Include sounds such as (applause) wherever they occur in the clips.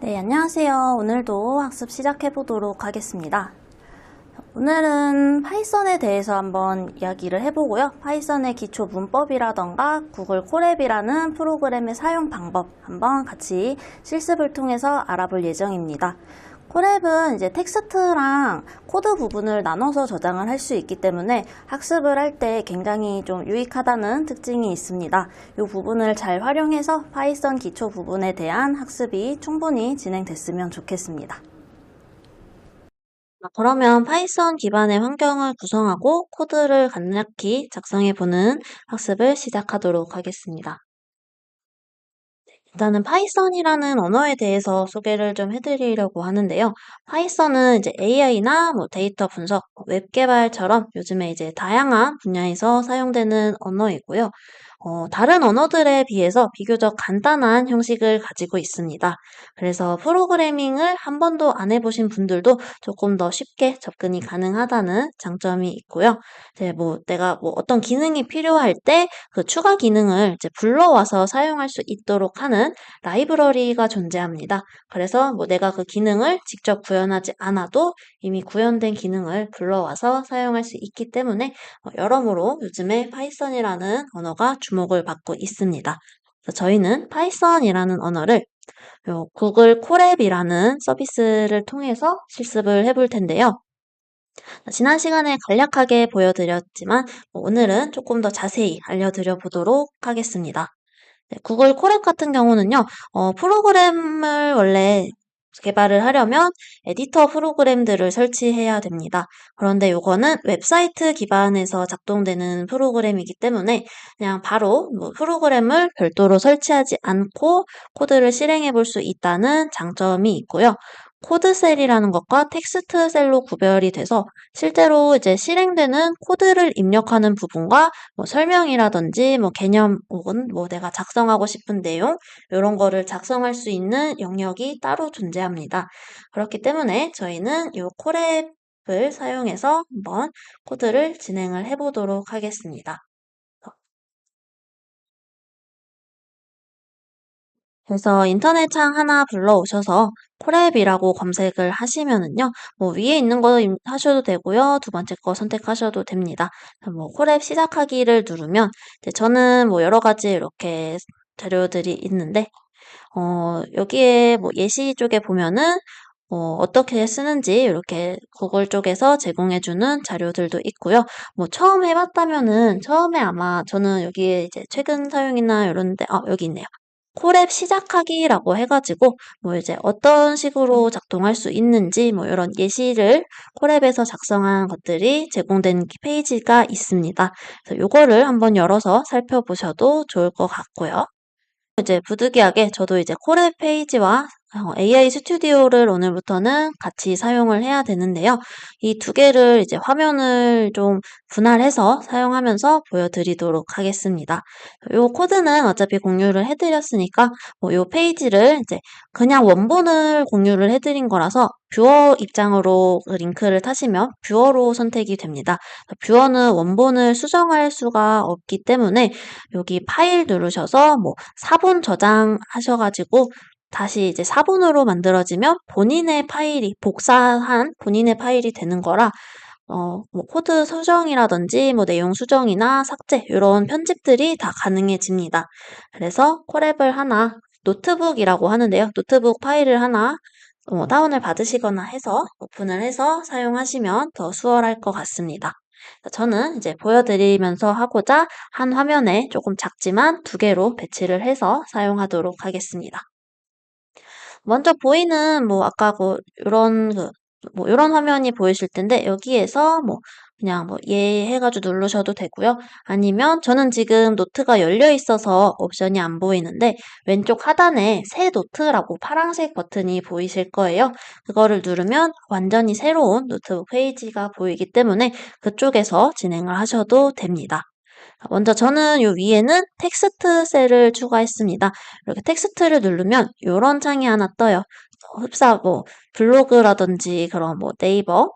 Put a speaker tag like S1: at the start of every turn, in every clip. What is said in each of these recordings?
S1: 네, 안녕하세요. 오늘도 학습 시작해 보도록 하겠습니다. 오늘은 파이썬에 대해서 한번 이야기를 해보고요. 파이썬의 기초 문법이라던가 구글 콜앱이라는 프로그램의 사용 방법 한번 같이 실습을 통해서 알아볼 예정입니다. 콜앱은 이제 텍스트랑 코드 부분을 나눠서 저장을 할 수 있기 때문에 학습을 할 때 굉장히 좀 유익하다는 특징이 있습니다. 이 부분을 잘 활용해서 파이썬 기초 부분에 대한 학습이 충분히 진행됐으면 좋겠습니다. 그러면 파이썬 기반의 환경을 구성하고 코드를 간략히 작성해 보는 학습을 시작하도록 하겠습니다. 일단은 파이썬이라는 언어에 대해서 소개를 좀 해드리려고 하는데요. 파이썬은 이제 AI나 뭐 데이터 분석, 웹 개발처럼 요즘에 이제 다양한 분야에서 사용되는 언어이고요. 어, 다른 언어들에 비해서 비교적 간단한 형식을 가지고 있습니다. 그래서 프로그래밍을 한 번도 안 해보신 분들도 조금 더 쉽게 접근이 가능하다는 장점이 있고요. 이제 뭐 내가 뭐 어떤 기능이 필요할 때 그 추가 기능을 이제 불러와서 사용할 수 있도록 하는 라이브러리가 존재합니다. 그래서 뭐 내가 그 기능을 직접 구현하지 않아도 이미 구현된 기능을 불러와서 사용할 수 있기 때문에 어, 여러모로 요즘에 파이썬이라는 언어가 주목을 받고 있습니다. 저희는 파이썬이라는 언어를 구글 콜앱이라는 서비스를 통해서 실습을 해볼 텐데요. 지난 시간에 간략하게 보여드렸지만 뭐 오늘은 조금 더 자세히 알려드려 보도록 하겠습니다. 네, 구글 콜앱 같은 경우는요, 어, 프로그램을 원래 개발을 하려면 에디터 프로그램들을 설치해야 됩니다. 그런데 이거는 웹사이트 기반에서 작동되는 프로그램이기 때문에 그냥 바로 뭐 프로그램을 별도로 설치하지 않고 코드를 실행해 볼 수 있다는 장점이 있고요. 코드셀이라는 것과 텍스트 셀로 구별이 돼서 실제로 이제 실행되는 코드를 입력하는 부분과 뭐 설명이라든지 뭐 개념 혹은 뭐 내가 작성하고 싶은 내용 이런 거를 작성할 수 있는 영역이 따로 존재합니다. 그렇기 때문에 저희는 이 콜앱을 사용해서 한번 코드를 진행을 해보도록 하겠습니다. 그래서 인터넷 창 하나 불러오셔서 콜앱이라고 검색을 하시면은요, 뭐 위에 있는 거 하셔도 되고요, 두 번째 거 선택하셔도 됩니다. 뭐 콜앱 시작하기를 누르면 저는 뭐 여러 가지 이렇게 자료들이 있는데 어, 여기에 뭐 예시 쪽에 보면은 어, 어떻게 쓰는지 이렇게 구글 쪽에서 제공해주는 자료들도 있고요. 뭐 처음 해봤다면은 처음에 아마 저는 여기에 이제 최근 사용이나 이런데 아 여기 있네요. 콜앱 시작하기라고 해가지고 뭐 이제 어떤 식으로 작동할 수 있는지 뭐 이런 예시를 콜앱에서 작성한 것들이 제공된 페이지가 있습니다. 그래서 이거를 한번 열어서 살펴보셔도 좋을 것 같고요. 이제 부득이하게 저도 이제 콜앱 페이지와 AI 어, 스튜디오를 오늘부터는 같이 사용을 해야 되는데요. 이 두 개를 이제 화면을 좀 분할해서 사용하면서 보여드리도록 하겠습니다. 이 코드는 어차피 공유를 해드렸으니까 뭐이 페이지를 이제 그냥 원본을 공유를 해드린 거라서 뷰어 입장으로 그 링크를 타시면 뷰어로 선택이 됩니다. 뷰어는 원본을 수정할 수가 없기 때문에 여기 파일 누르셔서 뭐 사본 저장 하셔가지고 다시 이제 사본으로 만들어지면 본인의 파일이 복사한 본인의 파일이 되는 거라 어, 뭐 코드 수정이라든지 뭐 내용 수정이나 삭제 이런 편집들이 다 가능해집니다. 그래서 콜앱을 하나 노트북이라고 하는데요. 노트북 파일을 하나 어, 다운을 받으시거나 해서 오픈을 해서 사용하시면 더 수월할 것 같습니다. 저는 이제 보여드리면서 하고자 한 화면에 조금 작지만 두 개로 배치를 해서 사용하도록 하겠습니다. 먼저 보이는 뭐 아까 그 요런 그뭐 요런 화면이 보이실 텐데 여기에서 뭐 그냥 뭐 예 해가지고 누르셔도 되고요. 아니면 저는 지금 노트가 열려 있어서 옵션이 안 보이는데 왼쪽 하단에 새 노트라고 파란색 버튼이 보이실 거예요. 그거를 누르면 완전히 새로운 노트북 페이지가 보이기 때문에 그쪽에서 진행을 하셔도 됩니다. 먼저 저는 요 위에는 텍스트 셀을 추가했습니다. 이렇게 텍스트를 누르면 이런 창이 하나 떠요. 흡사 뭐 블로그라든지 그런 뭐 네이버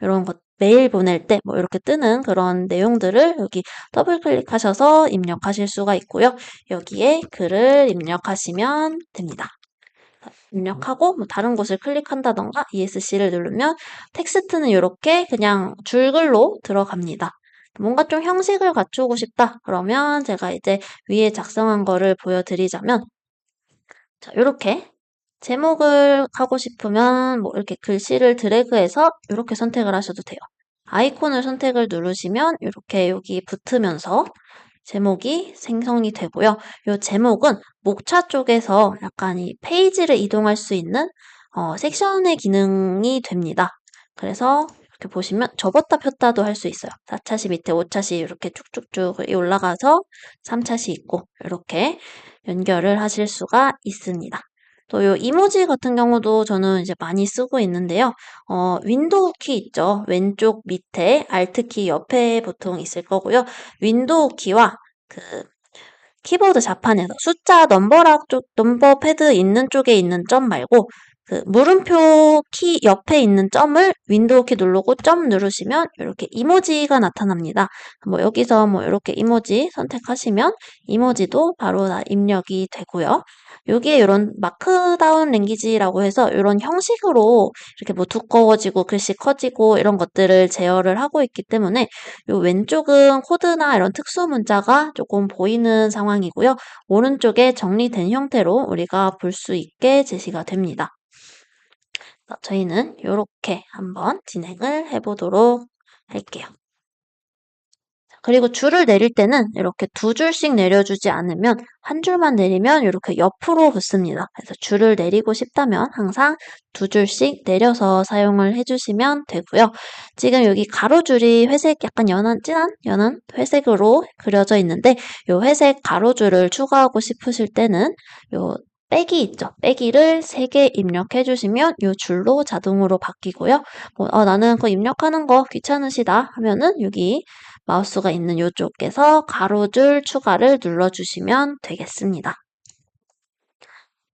S1: 이런 것 메일 보낼 때 뭐 이렇게 뜨는 그런 내용들을 여기 더블 클릭하셔서 입력하실 수가 있고요. 여기에 글을 입력하시면 됩니다. 입력하고 뭐 다른 곳을 클릭한다던가 ESC를 누르면 텍스트는 이렇게 그냥 줄글로 들어갑니다. 뭔가 좀 형식을 갖추고 싶다. 그러면 제가 이제 위에 작성한 거를 보여드리자면 자, 이렇게 제목을 하고 싶으면 뭐 이렇게 글씨를 드래그해서 이렇게 선택을 하셔도 돼요. 아이콘을 선택을 누르시면 이렇게 여기 붙으면서 제목이 생성이 되고요. 이 제목은 목차 쪽에서 약간 이 페이지를 이동할 수 있는 어, 섹션의 기능이 됩니다. 그래서 이렇게 보시면 접었다 폈다도 할 수 있어요. 4차시 밑에 5차시 이렇게 쭉쭉쭉 올라가서 3차시 있고 이렇게 연결을 하실 수가 있습니다. 또 요 이모지 같은 경우도 저는 이제 많이 쓰고 있는데요. 어, 윈도우 키 있죠. 왼쪽 밑에 알트 키 옆에 보통 있을 거고요. 윈도우 키와 그 키보드 자판에서 숫자 넘버락 쪽 넘버 패드 있는 쪽에 있는 점 말고 그 물음표 키 옆에 있는 점을 윈도우 키 누르고 점 누르시면 이렇게 이모지가 나타납니다. 뭐 여기서 뭐 이렇게 이모지 선택하시면 이모지도 바로 다 입력이 되고요. 여기에 이런 마크다운 랭귀지라고 해서 이런 형식으로 이렇게 뭐 두꺼워지고 글씨 커지고 이런 것들을 제어를 하고 있기 때문에 요 왼쪽은 코드나 이런 특수 문자가 조금 보이는 상황이고요. 오른쪽에 정리된 형태로 우리가 볼 수 있게 제시가 됩니다. 저희는 이렇게 한번 진행을 해보도록 할게요. 그리고 줄을 내릴 때는 이렇게 두 줄씩 내려주지 않으면 한 줄만 내리면 이렇게 옆으로 붙습니다. 그래서 줄을 내리고 싶다면 항상 두 줄씩 내려서 사용을 해주시면 되고요. 지금 여기 가로줄이 회색 약간 연한 진한 연한 회색으로 그려져 있는데 이 회색 가로줄을 추가하고 싶으실 때는 요 빼기 있죠. 빼기를 3개 입력해 주시면 이 줄로 자동으로 바뀌고요. 뭐, 어, 나는 그 입력하는 거 귀찮으시다 하면은 여기 마우스가 있는 이쪽에서 가로줄 추가를 눌러주시면 되겠습니다.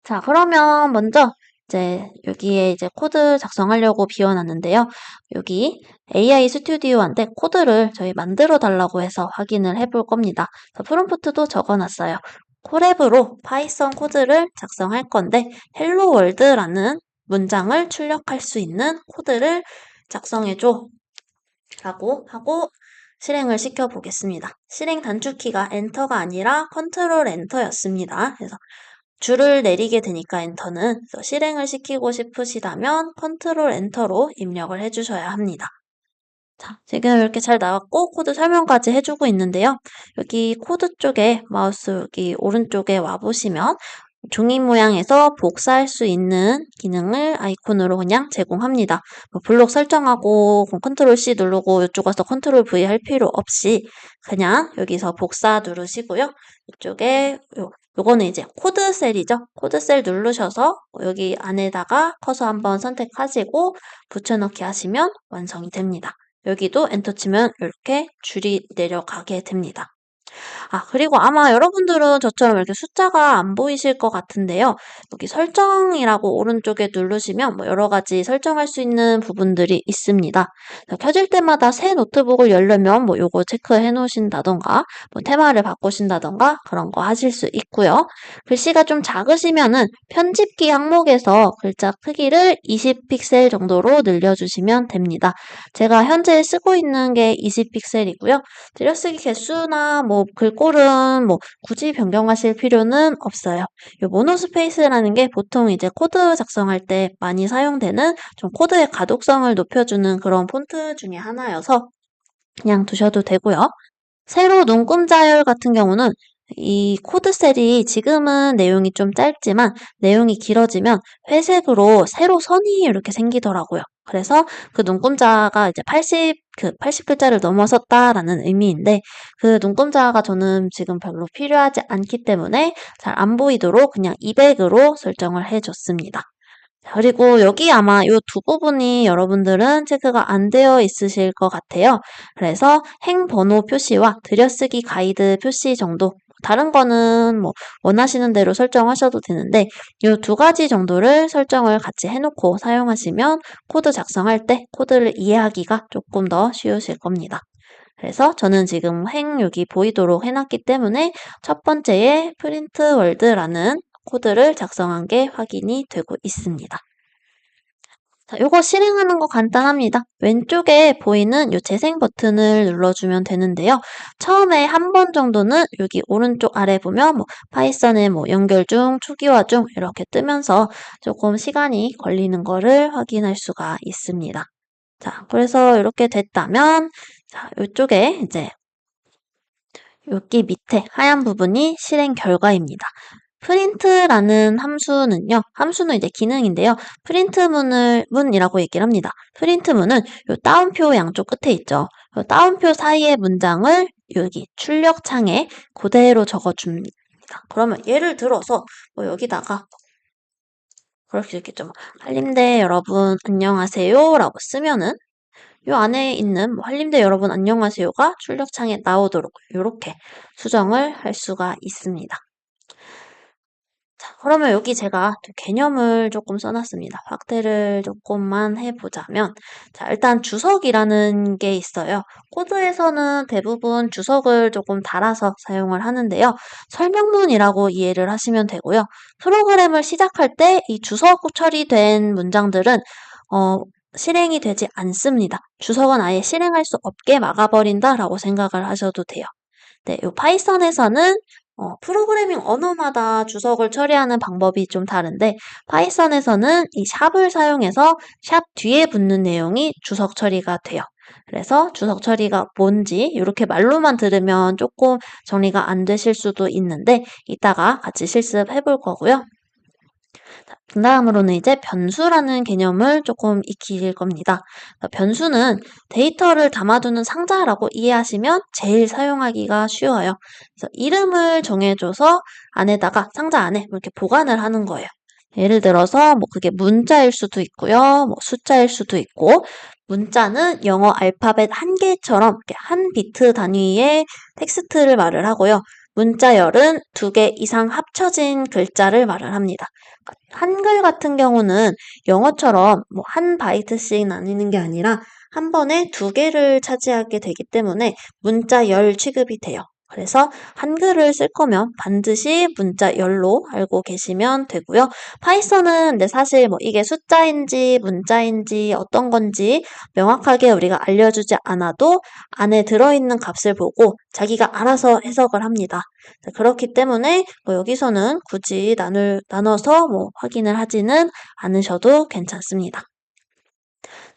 S1: 자, 그러면 먼저 이제 여기에 이제 코드 작성하려고 비워놨는데요. 여기 AI 스튜디오한테 코드를 저희 만들어 달라고 해서 확인을 해볼 겁니다. 프롬프트도 적어놨어요. 콜앱으로 파이썬 코드를 작성할 건데 헬로 월드라는 문장을 출력할 수 있는 코드를 작성해줘 라고 하고 실행을 시켜 보겠습니다. 실행 단축키가 엔터가 아니라 컨트롤 엔터였습니다. 그래서 줄을 내리게 되니까 엔터는 실행을 시키고 싶으시다면 컨트롤 엔터로 입력을 해주셔야 합니다. 자, 지금 이렇게 잘 나왔고 코드 설명까지 해주고 있는데요. 여기 코드 쪽에 마우스 여기 오른쪽에 와보시면 종이 모양에서 복사할 수 있는 기능을 아이콘으로 그냥 제공합니다. 뭐 블록 설정하고 컨트롤 C 누르고 이쪽 가서 컨트롤 V 할 필요 없이 그냥 여기서 복사 누르시고요. 이쪽에 요, 요거는 이제 코드 셀이죠. 코드 셀 누르셔서 여기 안에다가 커서 한번 선택하시고 붙여넣기 하시면 완성이 됩니다. 여기도 엔터 치면 이렇게 줄이 내려가게 됩니다. 아, 그리고 아마 여러분들은 저처럼 이렇게 숫자가 안 보이실 것 같은데요. 여기 설정이라고 오른쪽에 누르시면 뭐 여러 가지 설정할 수 있는 부분들이 있습니다. 켜질 때마다 새 노트북을 열려면 뭐 요거 체크해 놓으신다던가 뭐 테마를 바꾸신다던가 그런 거 하실 수 있고요. 글씨가 좀 작으시면은 편집기 항목에서 글자 크기를 20픽셀 정도로 늘려주시면 됩니다. 제가 현재 쓰고 있는 게 20픽셀이고요. 들여쓰기 개수나 뭐 글꼴은 뭐 굳이 변경하실 필요는 없어요. 이 모노스페이스라는 게 보통 이제 코드 작성할 때 많이 사용되는 좀 코드의 가독성을 높여주는 그런 폰트 중에 하나여서 그냥 두셔도 되고요. 세로 눈금 자열 같은 경우는 이 코드 셀이 지금은 내용이 좀 짧지만 내용이 길어지면 회색으로 세로 선이 이렇게 생기더라고요. 그래서 그 눈금자가 이제 80, 그 80글자를 넘어섰다라는 의미인데 그 눈금자가 저는 지금 별로 필요하지 않기 때문에 잘 안 보이도록 그냥 200으로 설정을 해줬습니다. 그리고 여기 아마 이 두 부분이 여러분들은 체크가 안 되어 있으실 것 같아요. 그래서 행번호 표시와 들여쓰기 가이드 표시 정도 다른 거는 뭐 원하시는 대로 설정하셔도 되는데 이 두 가지 정도를 설정을 같이 해놓고 사용하시면 코드 작성할 때 코드를 이해하기가 조금 더 쉬우실 겁니다. 그래서 저는 지금 행 여기 보이도록 해놨기 때문에 첫 번째에 프린트 월드라는 코드를 작성한 게 확인이 되고 있습니다. 자, 요거 실행하는 거 간단합니다. 왼쪽에 보이는 요 재생 버튼을 눌러주면 되는데요. 처음에 한 번 정도는 여기 오른쪽 아래 보면 뭐 파이썬의 뭐 연결 중, 초기화 중 이렇게 뜨면서 조금 시간이 걸리는 거를 확인할 수가 있습니다. 자, 그래서 이렇게 됐다면 자, 이쪽에 이제 여기 밑에 하얀 부분이 실행 결과입니다. 프린트라는 함수는요. 함수는 이제 기능인데요. 프린트문을 문이라고 얘기를 합니다. 프린트문은 요 따옴표 양쪽 끝에 있죠. 요 따옴표 사이의 문장을 여기 출력창에 그대로 적어줍니다. 그러면 예를 들어서 뭐 여기다가 그럴 수 있겠죠. 한림대 여러분 안녕하세요 라고 쓰면은 요 안에 있는 뭐 한림대 여러분 안녕하세요가 출력창에 나오도록 이렇게 수정을 할 수가 있습니다. 자, 그러면 여기 제가 개념을 조금 써놨습니다. 확대를 조금만 해보자면, 자, 일단 주석이라는 게 있어요. 코드에서는 대부분 주석을 조금 달아서 사용을 하는데요. 설명문이라고 이해를 하시면 되고요. 프로그램을 시작할 때 이 주석 처리된 문장들은, 어, 실행이 되지 않습니다. 주석은 아예 실행할 수 없게 막아버린다라고 생각을 하셔도 돼요. 네, 요 파이썬에서는 어, 프로그래밍 언어마다 주석을 처리하는 방법이 좀 다른데 파이썬에서는 이 샵을 사용해서 샵 뒤에 붙는 내용이 주석 처리가 돼요. 그래서 주석 처리가 뭔지 이렇게 말로만 들으면 조금 정리가 안 되실 수도 있는데 이따가 같이 실습해 볼 거고요. 그 다음으로는 이제 변수라는 개념을 조금 익힐 겁니다. 변수는 데이터를 담아두는 상자라고 이해하시면 제일 사용하기가 쉬워요. 그래서 이름을 정해줘서 안에다가 상자 안에 이렇게 보관을 하는 거예요. 예를 들어서 뭐 그게 문자일 수도 있고요. 뭐 숫자일 수도 있고 문자는 영어 알파벳 한 개처럼 한 비트 단위의 텍스트를 말을 하고요. 문자열은 두 개 이상 합쳐진 글자를 말을 합니다. 한글 같은 경우는 영어처럼 뭐 한 바이트씩 나뉘는 게 아니라 한 번에 두 개를 차지하게 되기 때문에 문자열 취급이 돼요. 그래서 한글을 쓸 거면 반드시 문자 열로 알고 계시면 되고요. 파이썬은 근데 사실 뭐 이게 숫자인지 문자인지 어떤 건지 명확하게 우리가 알려주지 않아도 안에 들어있는 값을 보고 자기가 알아서 해석을 합니다. 그렇기 때문에 뭐 여기서는 굳이 나눌, 나눠서 뭐 확인을 하지는 않으셔도 괜찮습니다.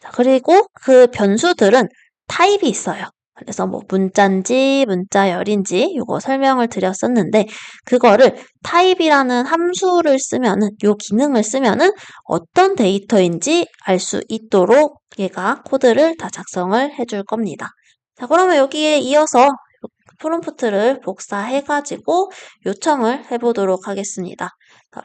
S1: 자, 그리고 그 변수들은 타입이 있어요. 그래서 뭐 문자인지 문자열인지 이거 설명을 드렸었는데 그거를 타입이라는 함수를 쓰면은 요 기능을 쓰면은 어떤 데이터인지 알 수 있도록 얘가 코드를 다 작성을 해줄 겁니다. 자 그러면 여기에 이어서 프롬프트를 복사해가지고 요청을 해보도록 하겠습니다.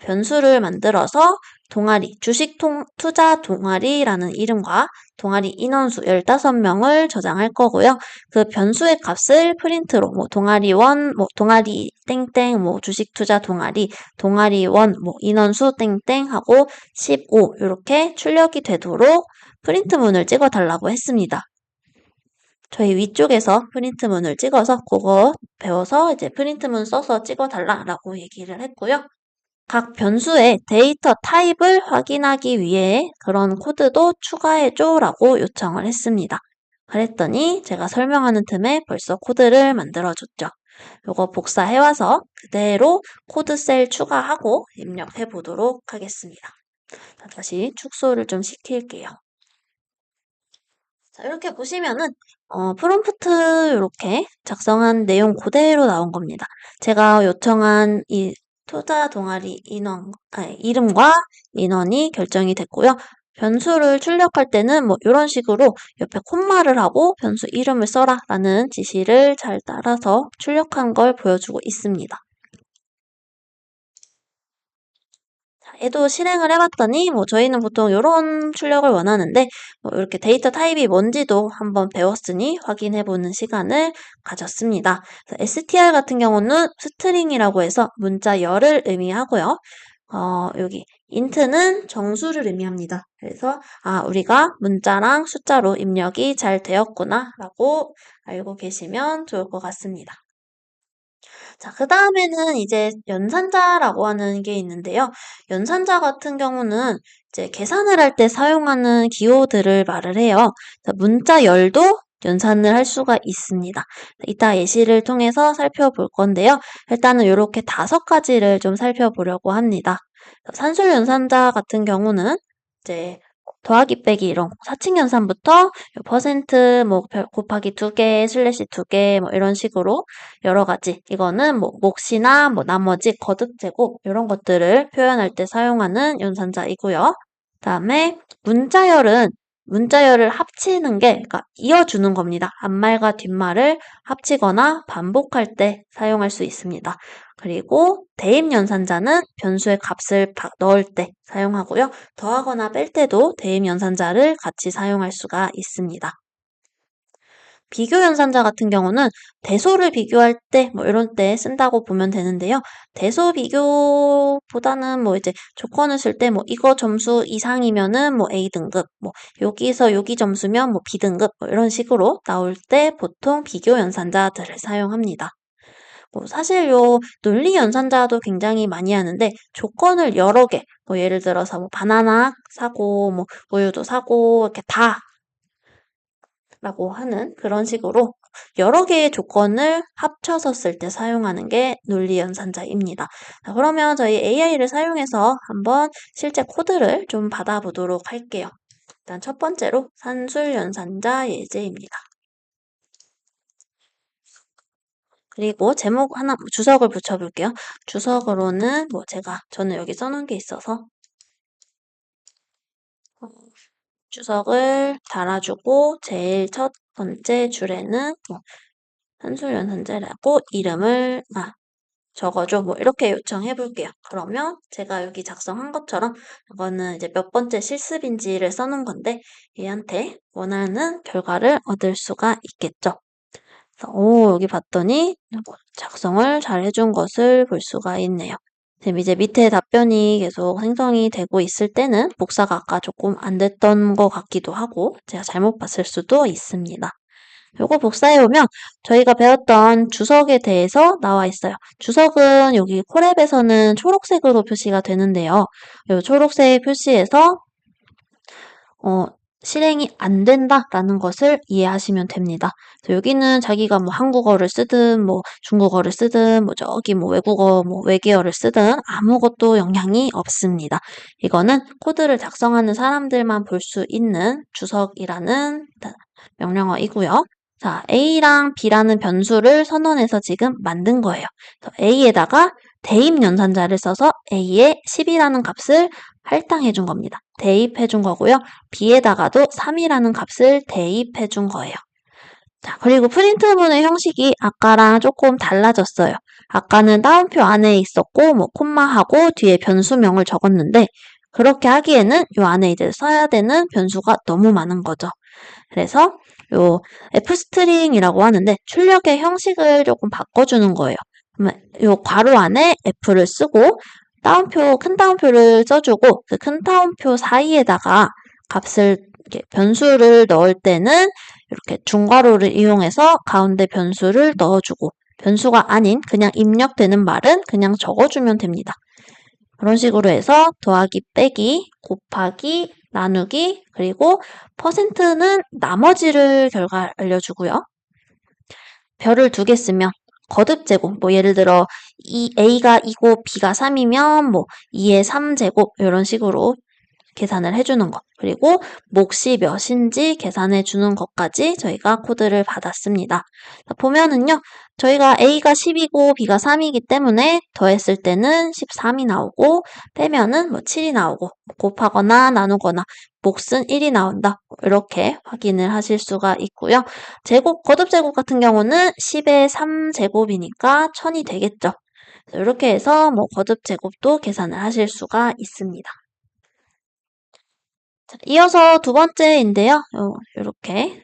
S1: 변수를 만들어서 동아리, 주식 통, 투자 동아리라는 이름과 동아리 인원수 15명을 저장할 거고요. 그 변수의 값을 프린트로 뭐 동아리 원, 뭐 동아리 땡땡, 뭐 주식 투자 동아리, 동아리 원, 뭐 인원수 땡땡 하고 15 이렇게 출력이 되도록 프린트문을 찍어 달라고 했습니다. 저희 위쪽에서 프린트문을 찍어서 그거 배워서 이제 프린트문 써서 찍어달라라고 얘기를 했고요. 각 변수의 데이터 타입을 확인하기 위해 그런 코드도 추가해줘라고 요청을 했습니다. 그랬더니 제가 설명하는 틈에 벌써 코드를 만들어줬죠. 이거 복사해와서 그대로 코드 셀 추가하고 입력해 보도록 하겠습니다. 다시 축소를 좀 시킬게요. 자, 이렇게 보시면은 어, 프롬프트 이렇게 작성한 내용 그대로 나온 겁니다. 제가 요청한 이 투자 동아리 인원, 아니, 이름과 인원이 결정이 됐고요. 변수를 출력할 때는 뭐 이런 식으로 옆에 콤마를 하고 변수 이름을 써라 라는 지시를 잘 따라서 출력한 걸 보여주고 있습니다. 얘도 실행을 해봤더니 뭐 저희는 보통 이런 출력을 원하는데 뭐 이렇게 데이터 타입이 뭔지도 한번 배웠으니 확인해보는 시간을 가졌습니다. str 같은 경우는 스트링이라고 해서 문자 열을 의미하고요. 어, 여기 int는 정수를 의미합니다. 그래서 아 우리가 문자랑 숫자로 입력이 잘 되었구나 라고 알고 계시면 좋을 것 같습니다. 자, 그 다음에는 이제 연산자라고 하는 게 있는데요. 연산자 같은 경우는 이제 계산을 할 때 사용하는 기호들을 말을 해요. 문자 열도 연산을 할 수가 있습니다. 이따 예시를 통해서 살펴볼 건데요. 일단은 이렇게 다섯 가지를 좀 살펴보려고 합니다. 산술 연산자 같은 경우는 이제 더하기 빼기 이런 사칙 연산부터 퍼센트 뭐 곱하기 두 개, 슬래시 두 개, 뭐 이런 식으로 여러 가지 이거는 뭐 몫이나 뭐 나머지 거듭 제곱 이런 것들을 표현할 때 사용하는 연산자이고요. 그다음에 문자열은 문자열을 합치는 게 그러니까 이어주는 겁니다. 앞말과 뒷말을 합치거나 반복할 때 사용할 수 있습니다. 그리고 대입 연산자는 변수의 값을 넣을 때 사용하고요. 더하거나 뺄 때도 대입 연산자를 같이 사용할 수가 있습니다. 비교 연산자 같은 경우는 대소를 비교할 때 뭐 이런 때 쓴다고 보면 되는데요. 대소 비교보다는 뭐 이제 조건을 쓸 때 뭐 이거 점수 이상이면은 뭐 A 등급, 뭐 여기서 여기 점수면 뭐 B 등급 뭐 이런 식으로 나올 때 보통 비교 연산자들을 사용합니다. 뭐 사실 요 논리 연산자도 굉장히 많이 하는데 조건을 여러 개, 뭐 예를 들어서 뭐 바나나 사고, 뭐 우유도 사고 이렇게 다 라고 하는 그런 식으로 여러 개의 조건을 합쳐서 쓸 때 사용하는 게 논리 연산자입니다. 자, 그러면 저희 AI를 사용해서 한번 실제 코드를 좀 받아보도록 할게요. 일단 첫 번째로 산술 연산자 예제입니다. 그리고 제목 하나 주석을 붙여볼게요. 주석으로는 뭐 제가 저는 여기 써놓은 게 있어서 어, 주석을 달아주고 제일 첫 번째 줄에는 뭐 한술연산제라고 이름을 아 적어줘 뭐 이렇게 요청해 볼게요. 그러면 제가 여기 작성한 것처럼 이거는 이제 몇 번째 실습인지를 써놓은 건데 얘한테 원하는 결과를 얻을 수가 있겠죠. 오, 여기 봤더니 작성을 잘 해준 것을 볼 수가 있네요. 지금 이제 밑에 답변이 계속 생성이 되고 있을 때는 복사가 아까 조금 안 됐던 것 같기도 하고 제가 잘못 봤을 수도 있습니다. 요거 복사해보면 저희가 배웠던 주석에 대해서 나와 있어요. 주석은 여기 코랩에서는 초록색으로 표시가 되는데요. 이 초록색 표시에서 어, 실행이 안 된다라는 것을 이해하시면 됩니다. 여기는 자기가 뭐 한국어를 쓰든 뭐 중국어를 쓰든 뭐 저기 뭐 외국어 뭐 외계어를 쓰든 아무것도 영향이 없습니다. 이거는 코드를 작성하는 사람들만 볼 수 있는 주석이라는 명령어이고요. 자, A랑 B라는 변수를 선언해서 지금 만든 거예요. A에다가 대입 연산자를 써서 A에 10이라는 값을 할당해 준 겁니다. 대입해 준 거고요. B에다가도 3이라는 값을 대입해 준 거예요. 자, 그리고 프린트문의 형식이 아까랑 조금 달라졌어요. 아까는 따옴표 안에 있었고, 뭐, 콤마하고 뒤에 변수명을 적었는데, 그렇게 하기에는 이 안에 이제 써야 되는 변수가 너무 많은 거죠. 그래서 요 f스트링이라고 하는데 출력의 형식을 조금 바꿔주는 거예요. 요 괄호 안에 f를 쓰고 따옴표, 큰 따옴표를 써주고 그 큰 따옴표 사이에다가 값을 변수를 넣을 때는 이렇게 중괄호를 이용해서 가운데 변수를 넣어주고 변수가 아닌 그냥 입력되는 말은 그냥 적어주면 됩니다. 그런 식으로 해서 더하기, 빼기, 곱하기, 나누기, 그리고 퍼센트는 나머지를 결과 알려주고요. 별을 두 개 쓰면 거듭 제곱, 뭐 예를 들어 이 A가 2고 B가 3이면 뭐 2의 3제곱 이런 식으로 계산을 해주는 것 그리고 몫이 몇인지 계산해 주는 것까지 저희가 코드를 받았습니다. 보면은요 저희가 A가 10이고 B가 3이기 때문에 더했을 때는 13이 나오고 빼면은 뭐 7이 나오고 곱하거나 나누거나 몫은 1이 나온다 이렇게 확인을 하실 수가 있고요. 제곱 거듭 제곱 같은 경우는 10의 3제곱이니까 1000이 되겠죠. 이렇게 해서 뭐 거듭 제곱도 계산을 하실 수가 있습니다. 자, 이어서 두 번째인데요. 이렇게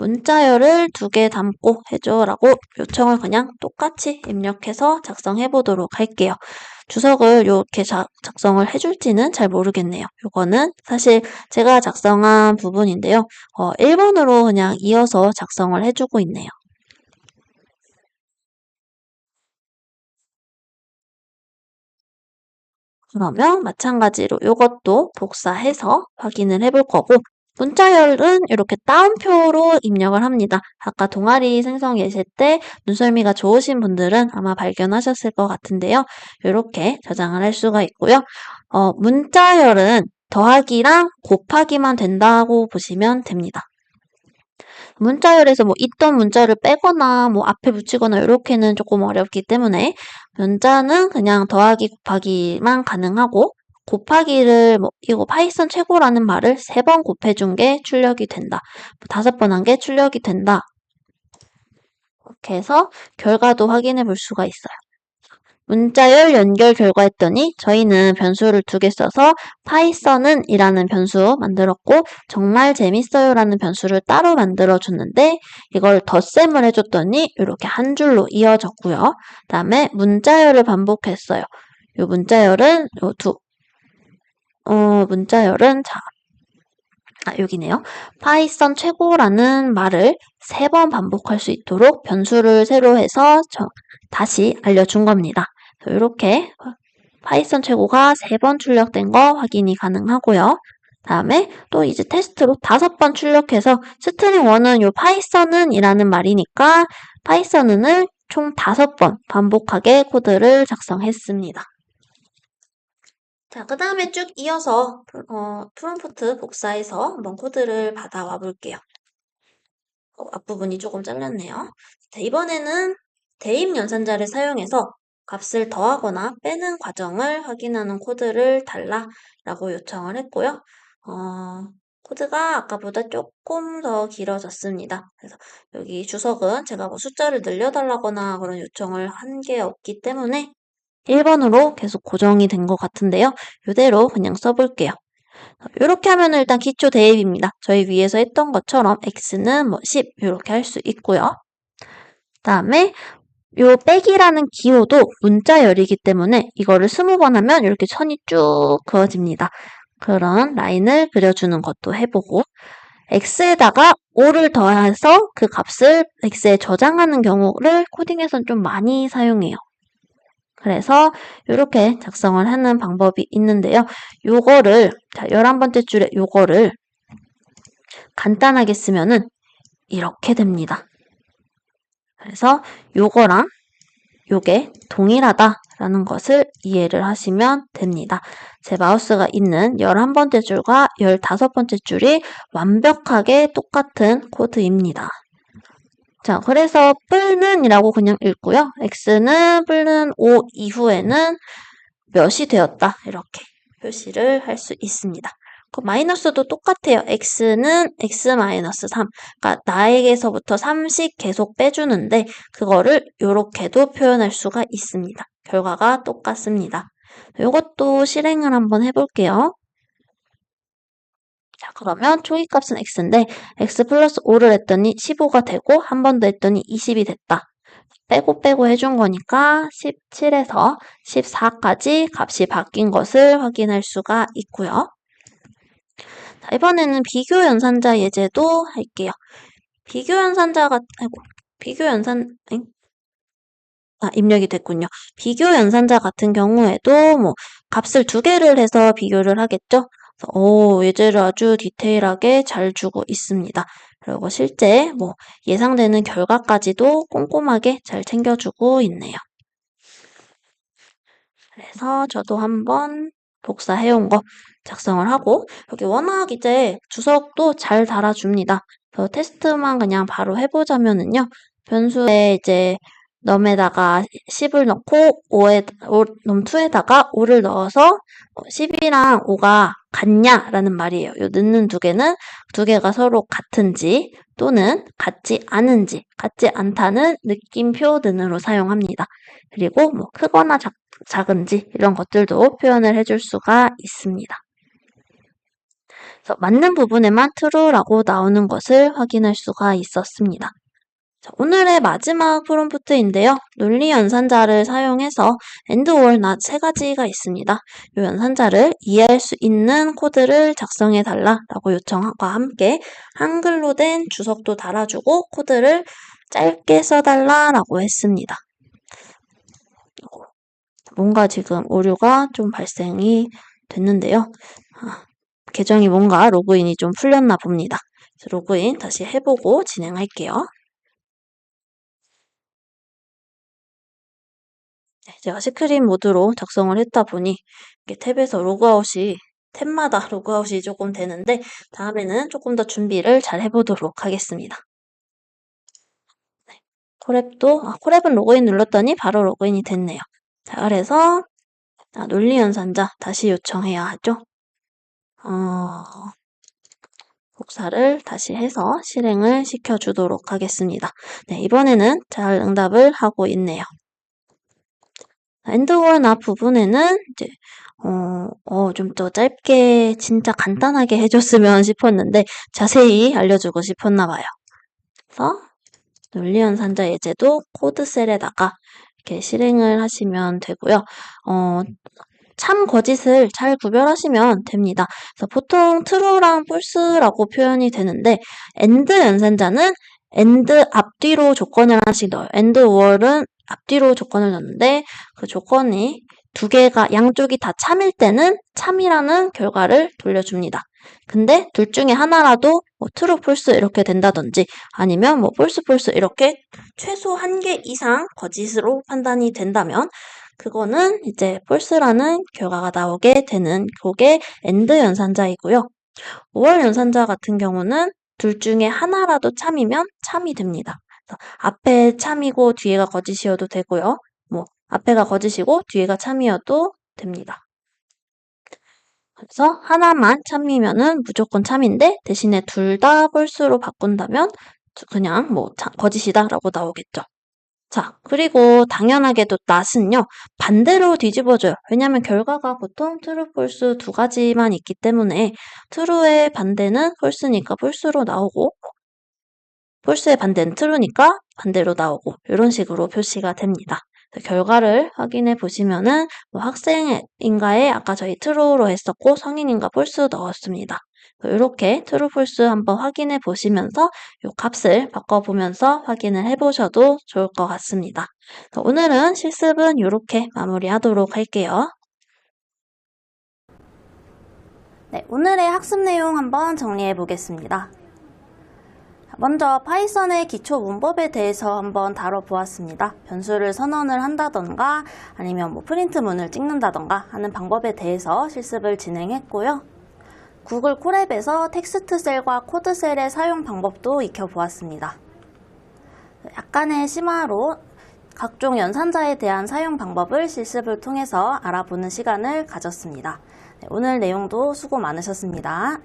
S1: 문자열을 두 개 담고 해줘라고 요청을 그냥 똑같이 입력해서 작성해 보도록 할게요. 주석을 이렇게 작성을 해줄지는 잘 모르겠네요. 이거는 사실 제가 작성한 부분인데요. 어, 1번으로 그냥 이어서 작성을 해주고 있네요. 그러면 마찬가지로 이것도 복사해서 확인을 해볼 거고 문자열은 이렇게 따옴표로 입력을 합니다. 아까 동아리 생성 예시 때 눈썰미가 좋으신 분들은 아마 발견하셨을 것 같은데요. 이렇게 저장을 할 수가 있고요. 어, 문자열은 더하기랑 곱하기만 된다고 보시면 됩니다. 문자열에서 뭐 있던 문자를 빼거나 뭐 앞에 붙이거나 이렇게는 조금 어렵기 때문에 문자는 그냥 더하기 곱하기만 가능하고 곱하기를 뭐 이거 파이썬 최고라는 말을 세 번 곱해준 게 출력이 된다. 뭐 다섯 번 한 게 출력이 된다. 이렇게 해서 결과도 확인해 볼 수가 있어요. 문자열 연결 결과 했더니 저희는 변수를 두 개 써서 파이썬은 이라는 변수 만들었고 정말 재밌어요 라는 변수를 따로 만들어 줬는데 이걸 덧셈을 해줬더니 이렇게 한 줄로 이어졌고요. 그 다음에 문자열을 반복했어요. 이 문자열은 요 두, 어, 문자열은 자, 아, 여기네요. 파이썬 최고라는 말을 세 번 반복할 수 있도록 변수를 새로 해서 다시 알려준 겁니다. 이렇게 파이썬 최고가 세 번 출력된 거 확인이 가능하고요. 다음에 또 이제 테스트로 다섯 번 출력해서 스트링 1은 요 파이썬은 이라는 말이니까 파이썬은을 총 다섯 번 반복하게 코드를 작성했습니다. 자, 그 다음에 쭉 이어서 어, 프롬프트 복사해서 한번 코드를 받아와 볼게요. 어, 앞부분이 조금 잘렸네요. 자, 이번에는 대입 연산자를 사용해서 값을 더하거나 빼는 과정을 확인하는 코드를 달라라고 요청을 했고요. 어, 코드가 아까보다 조금 더 길어졌습니다. 그래서 여기 주석은 제가 뭐 숫자를 늘려달라거나 그런 요청을 한 게 없기 때문에 1번으로 계속 고정이 된 것 같은데요. 이대로 그냥 써볼게요. 이렇게 하면 일단 기초 대입입니다. 저희 위에서 했던 것처럼 x는 뭐 10 이렇게 할 수 있고요. 다음에 요 빼기라는 기호도 문자열이기 때문에 이거를 20번 하면 이렇게 선이 쭉 그어집니다. 그런 라인을 그려주는 것도 해보고 x에다가 5를 더해서 그 값을 x에 저장하는 경우를 코딩에선 좀 많이 사용해요. 그래서 이렇게 작성을 하는 방법이 있는데요. 요거를 자 11번째 줄에 요거를 간단하게 쓰면은 이렇게 됩니다. 그래서 요거랑 요게 동일하다라는 것을 이해를 하시면 됩니다. 제 마우스가 있는 11번째 줄과 15번째 줄이 완벽하게 똑같은 코드입니다. 자, 그래서 뿔는 이라고 그냥 읽고요. x는 뿔는 5 이후에는 몇이 되었다. 이렇게 표시를 할 수 있습니다. 그 마이너스도 똑같아요. x는 x-3. 그러니까 나에게서부터 3씩 계속 빼주는데 그거를 이렇게도 표현할 수가 있습니다. 결과가 똑같습니다. 이것도 실행을 한번 해볼게요. 자, 그러면 초기값은 x인데 x 플러스 5를 했더니 15가 되고 한 번 더 했더니 20이 됐다. 빼고 빼고 해준 거니까 17에서 14까지 값이 바뀐 것을 확인할 수가 있고요. 자, 이번에는 비교 연산자 예제도 할게요. 비교 연산자가 아이고 비교 연산 엥? 아, 입력이 됐군요. 비교 연산자 같은 경우에도 뭐 값을 두 개를 해서 비교를 하겠죠. 오, 예제를 아주 디테일하게 잘 주고 있습니다. 그리고 실제 뭐 예상되는 결과까지도 꼼꼼하게 잘 챙겨주고 있네요. 그래서 저도 한번 복사해온 거 작성을 하고 여기 워낙 이제 주석도 잘 달아줍니다. 그 테스트만 그냥 바로 해보자면은요. 변수에 이제 넘에다가 10을 넣고 5에, 5, 넘2에다가 5를 넣어서 10이랑 5가 같냐라는 말이에요. 요 넣는 두 개는 두 개가 서로 같은지 또는 같지 않은지 같지 않다는 느낌표 등으로 사용합니다. 그리고 뭐 크거나 작, 작은지 이런 것들도 표현을 해줄 수가 있습니다. 그래서 맞는 부분에만 true라고 나오는 것을 확인할 수가 있었습니다. 자, 오늘의 마지막 프롬프트인데요. 논리 연산자를 사용해서 and or not 세 가지가 있습니다. 이 연산자를 이해할 수 있는 코드를 작성해 달라라고 요청과 함께 한글로 된 주석도 달아주고 코드를 짧게 써달라라고 했습니다. 뭔가 지금 오류가 좀 발생이 됐는데요. 아, 계정이 뭔가 로그인이 좀 풀렸나 봅니다. 로그인 다시 해보고 진행할게요. 제가 스크린 모드로 작성을 했다 보니 탭에서 로그아웃이 탭마다 (laughs) 로그아웃이 조금 되는데 다음에는 조금 더 준비를 잘 해보도록 하겠습니다. 네, 콜앱도 아, 콜앱은 로그인 눌렀더니 바로 로그인이 됐네요. 자, 그래서 아, 논리연산자 다시 요청해야 하죠. 어, 복사를 다시 해서 실행을 시켜주도록 하겠습니다. 네, 이번에는 잘 응답을 하고 있네요. 엔드월 나 부분에는 이제 어, 어, 좀 더 짧게 진짜 간단하게 해줬으면 (laughs) 싶었는데 자세히 알려주고 싶었나 봐요. 그래서 논리연 산자 예제도 코드셀에다가 이렇게 실행을 하시면 되고요. 어, 참 거짓을 잘 구별하시면 됩니다. 그래서 보통 true랑 false라고 표현이 되는데 and 연산자는 and 앞뒤로 조건을 하나씩 넣어요. and or은 앞뒤로 조건을 넣는데 그 조건이 두 개가 양쪽이 다 참일 때는 참이라는 결과를 돌려줍니다. 근데 둘 중에 하나라도 뭐 true, false 이렇게 된다든지 아니면 뭐 false, false 이렇게 최소 한 개 이상 거짓으로 판단이 된다면 그거는 이제 false라는 결과가 나오게 되는 그게 and 연산자이고요. 5월 연산자 같은 경우는 둘 중에 하나라도 참이면 참이 됩니다. 앞에 참이고 뒤에가 거짓이어도 되고요. 뭐 앞에가 거짓이고 뒤에가 참이어도 됩니다. 그래서 하나만 참이면은 무조건 참인데 대신에 둘 다 폴스로 바꾼다면 그냥 뭐 참, 거짓이다라고 나오겠죠. 자, 그리고 당연하게도 낫은요, 반대로 뒤집어줘요. 왜냐면 결과가 보통 true, false 두 가지만 있기 때문에 true의 반대는 false니까 false로 나오고 false의 반대는 true니까 반대로 나오고 이런 식으로 표시가 됩니다. 결과를 확인해 보시면은 뭐 학생인가에 아까 저희 true로 했었고 성인인가 false 넣었습니다. 이렇게 true, false 한번 확인해 보시면서 이 값을 바꿔보면서 확인을 해보셔도 좋을 것 같습니다. 오늘은 실습은 이렇게 마무리하도록 할게요. 네, 오늘의 학습 내용 한번 정리해 보겠습니다. 먼저 파이썬의 기초 문법에 대해서 한번 다뤄보았습니다. 변수를 선언을 한다던가 아니면 뭐 프린트문을 찍는다던가 하는 방법에 대해서 실습을 진행했고요. 구글 콜앱에서 텍스트 셀과 코드 셀의 사용 방법도 익혀보았습니다. 약간의 심화로 각종 연산자에 대한 사용 방법을 실습을 통해서 알아보는 시간을 가졌습니다. 네, 오늘 내용도 수고 많으셨습니다.